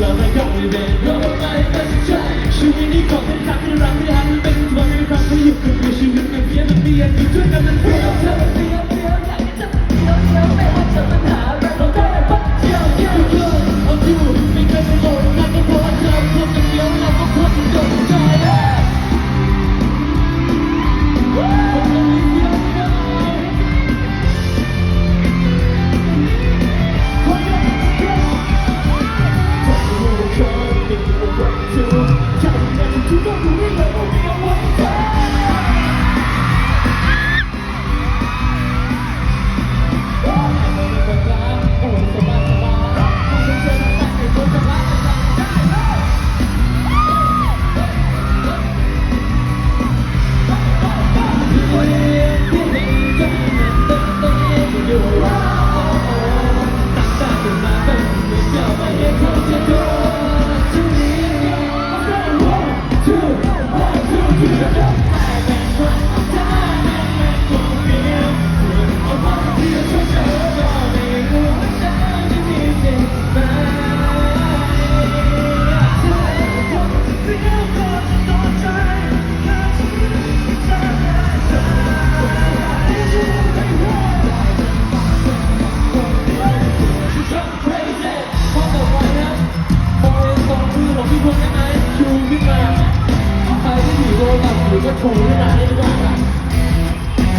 เราไม่ยอมให้เบรเราไม่ตัดสินใจชีวิตนี้ขอคำถามที่รักที่หันเป็นตัวไม่รักที่อยู่กับชีวิตมันเพียนมันเพียน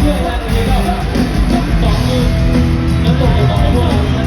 Yeah, that's it. That's all.